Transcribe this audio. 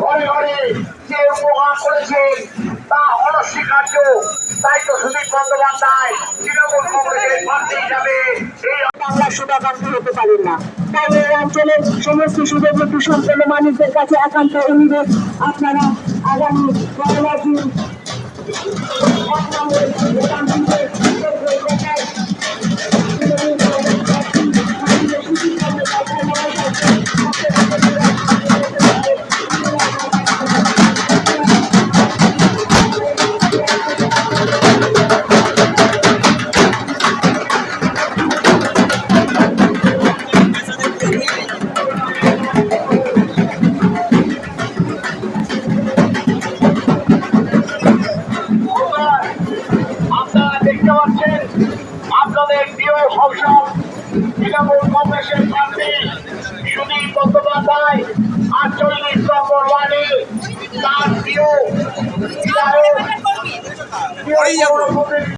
ঘরে ঘরে যে উপকার করেছেন তা অনস্বীকার্য তাই তো সুদীপ বন্দ্যোপাধ্যায় তৃণমূল কংগ্রেসের প্রার্থী হিসাবে এই বাংলা শুভাকাঙ্ক্ষী হতে পারেন না। তাই এই অঞ্চলের সমস্ত সুযোগ সম্পন্ন মানুষদের কাছে একান্ত অনুরোধ, আপনারা আগামী পয়লা জুন আপনাদের প্রিয় সংসদ তৃণমূল কংগ্রেসের প্রার্থী সুদীপ বন্দ্যোপাধ্যায় আটচল্লিশ নম্বর ওয়ার্ডে তার প্রিয় বিধায়ক